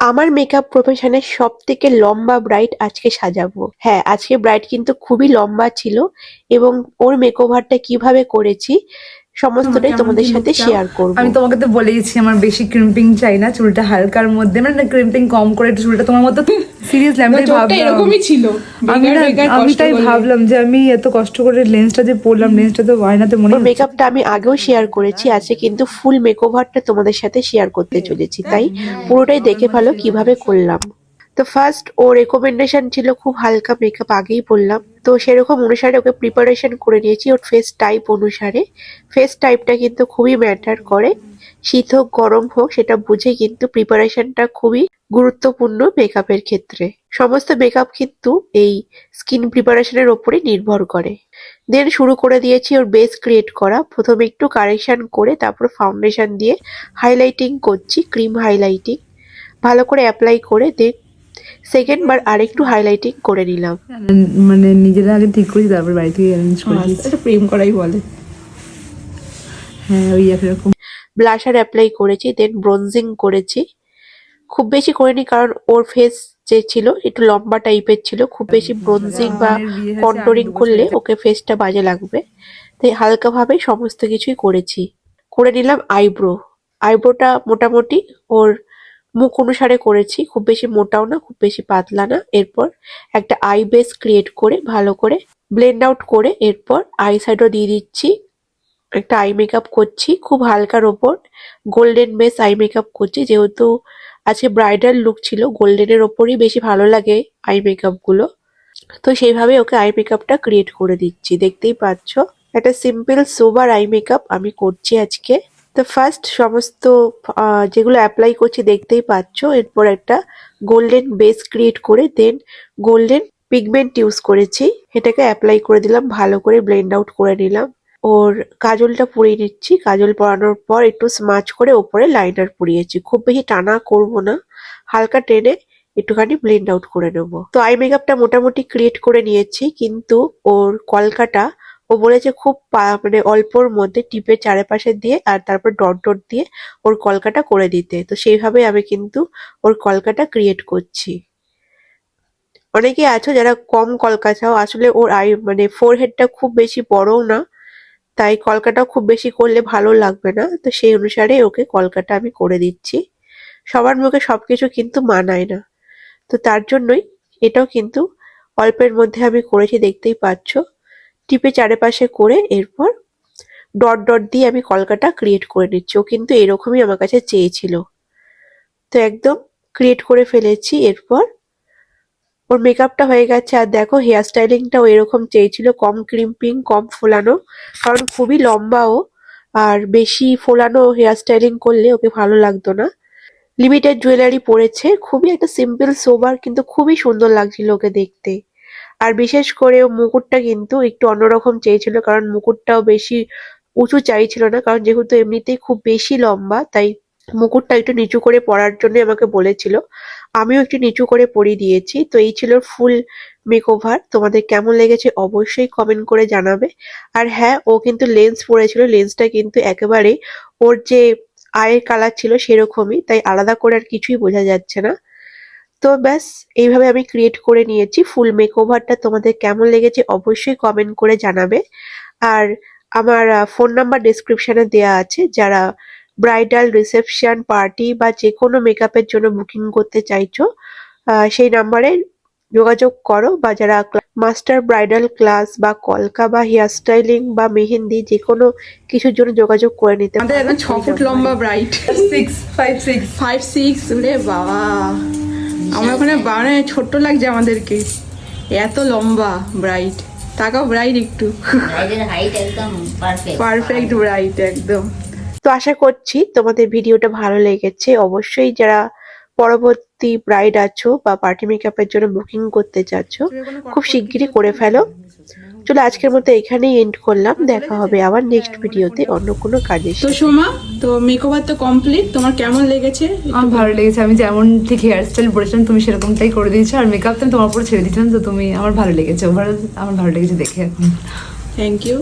আমার মেকআপ প্রফেশনের সব থেকে লম্বা ব্রাইট আজকে সাজাবো। হ্যাঁ আজকে ব্রাইট কিন্তু খুবই লম্বা ছিল এবং ওর মেকওভারটা কীভাবে করেছি সমস্তটাই তোমাদের সাথে শেয়ার করব। আমি তোমাকে তো বলেইছি আমার বেশি ক্রিম্পিং চাই না চুলটা হালকার মধ্যে মানে ক্রিম্পিং কম করে একটু চুলটা তোমার মতো সিরিয়াসলি আমি ভাবলাম। এরকমই ছিল। আমি তাই ভাবলাম যে আমি এত কষ্ট করে লেন্সটা যে পরলাম লেন্সটা তো আয়নাতে মনে মেকআপটা আমি আগেও শেয়ার করেছি আজকে কিন্তু ফুল মেকওভারটা তোমাদের সাথে শেয়ার করতে চলেছি। তাই পুরোটাই দেখে ভালো কীভাবে করলাম। তো ফার্স্ট ও রেকমেন্ডেশন ছিল খুব হালকা মেকআপ আগেই বললাম। তো সেরকম অনুসারে ওকে প্রিপারেশন করে নিয়েছি ওর ফেস টাইপ অনুসারে। ফেস টাইপটা কিন্তু খুবই ম্যাটার করে। শীত হোক, গরম হোক, সেটা বুঝে কিন্তু প্রিপারেশনটা খুবই গুরুত্বপূর্ণ মেকআপের ক্ষেত্রে। সমস্ত মেকআপ কিন্তু এই স্কিন প্রিপারেশনের ওপরে নির্ভর করে। দেন শুরু করে দিয়েছি ওর বেস ক্রিয়েট করা। প্রথমে একটু কারেকশান করে তারপর ফাউন্ডেশন দিয়ে হাইলাইটিং করছি ক্রিম হাইলাইটিং ভালো করে অ্যাপ্লাই করে দেন সেকেন্ড বার আরেকটু হাইলাইটিং করে নিলাম। মানে নিজেরা আগে ঠিক করি তারপর বাড়ি থেকে অ্যারেঞ্জ করে হ্যাঁ, এটা প্রেম করাই বলে। হ্যাঁ ওই একরকম ব্লাশার অ্যাপ্লাই করেছি দেন ব্রোনজিং করেছি। খুব বেশি করিনি কারণ ওর ফেস যে ছিল একটু লম্বা টাইপের ছিল। খুব বেশি ব্রোনজিং বা কন্ট্রোলিং আট বছর করলে ওকে ফেসটা বাজে লাগবে। তাই হালকাভাবে সমস্ত কিছুই করেছি। করে নিলাম আইব্রো আইব্রোটা মোটামুটি ওর মুখ অনুসারে করেছি, খুব বেশি মোটাও না, খুব বেশি পাতলা না। এরপর একটা আই বেস ক্রিয়েট করে, ভালো করে ব্লেন্ড আউট করে, এরপর আই শ্যাডো দিয়ে দিচ্ছি। একটা আই মেকআপ করছি, খুব হালকার ওপর গোল্ডেন বেস আই মেকআপ করছি। যেহেতু আজকে ব্রাইডাল লুক ছিল গোল্ডেনের ওপরই বেশি ভালো লাগে আই মেকআপগুলো। তো সেইভাবে ওকে আই মেকআপটা ক্রিয়েট করে দিচ্ছি। দেখতেই পাচ্ছ, একটা সিম্পল সোবার আই মেকআপ আমি করছি আজকে। তো ফার্স্ট সমস্ত যেগুলো অ্যাপ্লাই করছি দেখতেই পাচ্ছ। এরপর একটা গোল্ডেন বেস ক্রিয়েট করে দেন গোল্ডেন পিগমেন্ট ইউজ করেছি। এটাকে অ্যাপ্লাই করে দিলাম, ভালো করে ব্লেন্ড আউট করে নিলাম। ওর কাজলটা পরিয়ে নিচ্ছি। কাজল পরানোর পর একটু স্মাচ করে ওপরে লাইনার পরিয়েছি খুব বেশি টানা করব না। হালকা টেনে একটুখানি ব্লেন্ড আউট করে নেব। তো আই মেকআপটা মোটামুটি ক্রিয়েট করে নিয়েছি, কিন্তু ওর কলকাটা ও বলেছে খুব মানে অল্পর মধ্যে টিপের চারিপাশে দিয়ে আর তারপর ডট ডট দিয়ে ওর কলকাটা করে দিতে। তো সেইভাবে আমি কিন্তু ওর কলকাটা ক্রিয়েট করছি। অনেকে আছো যারা কম কলকা চাও আসলে ওর আই মানে ফোরহেডটা খুব বেশি বড়ও না, তাই কলকাটা খুব বেশি করলে ভালো লাগবে না। তো সেই অনুসারে ওকে কলকাটা আমি করে দিচ্ছি। সবার মুখে সবকিছু কিন্তু মানায় না। তো তার জন্যই এটাও কিন্তু অল্পের মধ্যে আমি করেছি, দেখতেই পাচ্ছ। টিপে চারিপাশে করে এরপর ডট ডট দিয়ে আমি কলকাটা ক্রিয়েট করে নিচ্ছি। ও কিন্তু এরকমই আমার কাছে চেয়েছিল। তো একদম ক্রিয়েট করে ফেলেছি। এরপর ওর মেকআপটা হয়ে গেছে। আর দেখো হেয়ার স্টাইলিংটাও এরকম চেয়েছিল। কম ক্রিম্পিং কম ফোলানো। কারণ খুবই লম্বা ও। আর বেশি ফোলানো হেয়ার স্টাইলিং করলে ওকে ভালো লাগতো না। লিমিটেড জুয়েলারি পরেছে। খুবই একটা সিম্পল সোবার কিন্তু খুবই সুন্দর লাগছিল ওকে দেখতে। আর বিশেষ করে মুকুটটা কিন্তু একটু অন্যরকম চেয়েছিল কারণ মুকুটটাও বেশি উঁচু চাইছিল না, কারণ যেহেতু এমনিতেই খুব বেশি লম্বা, তাই মুকুটটা একটু নিচু করে পরার জন্য আমাকে বলেছিল। আমিও একটু নিচু করে পরিয়ে দিয়েছি। তো এই ছিল ফুল মেকওভার তোমাদের কেমন লেগেছে অবশ্যই কমেন্ট করে জানাবে। আর হ্যাঁ ও কিন্তু লেন্স পরেছিল। লেন্সটা কিন্তু একেবারে ওর যে আয়ের কালার ছিল সেরকমই, তাই আলাদা করে আর কিছুই বোঝা যাচ্ছে না। তো ব্যাস এইভাবে আমি ক্রিয়েট করে নিয়েছি। ফুল মেকওভারটা তোমাদের কেমন লেগেছে অবশ্যই কমেন্ট করে জানাবে। আর আমার ফোন নাম্বার ডেসক্রিপশনে দেওয়া আছে। যারা ব্রাইডাল রিসেপশন পার্টি বা যে কোনো মেকআপের জন্য বুকিং করতে চাইছো সেই নাম্বারে যোগাযোগ করো বা যারা মাস্টার ব্রাইডাল ক্লাস বা কলকা বা হেয়ার স্টাইলিং বা মেহেন্দি যে কোনো কিছুর জন্য যোগাযোগ করে নিতে আমাদের। ছ ফুট লম্বা bright six five six five six রে বাবা। আমরা ওখানে বানায় ছোট্ট লাগছে আমাদেরকে। এত লম্বা ব্রাইট তাকাও ব্রাইট একটু। ব্রাইডের হাইট একদম পারফেক্ট পারফেক্ট ব্রাইট একদম। তো আশা করছি তোমাদের ভিডিওটা ভালো লেগেছে। অবশ্যই যারা পরবর্তী ব্রাইড আছো বা পার্টি মেকআপের জন্য বুকিং করতে চাচ্ছ খুব শিগগিরই করে ফেলো। চলো আজকের মতো এখানেই এন্ড করলাম। দেখা হবে আবার নেক্সট ভিডিওতে অন্য কোনো কাজে। তো সোমা তো মেকওভার তো কমপ্লিট তোমার কেমন লেগেছে? আমার ভালো লেগেছে। আমি যেমন ঠিক হেয়ার স্টাইল বলেছিলাম তুমি সেরকমটাই করে দিয়েছ। আর মেকআপ তো তোমার উপর ছেড়ে দিয়েছিলাম তো তুমি আমার ভালো লেগেছে। ওভারঅল আমার ভালো লেগেছে দেখে। এখন থ্যাংক ইউ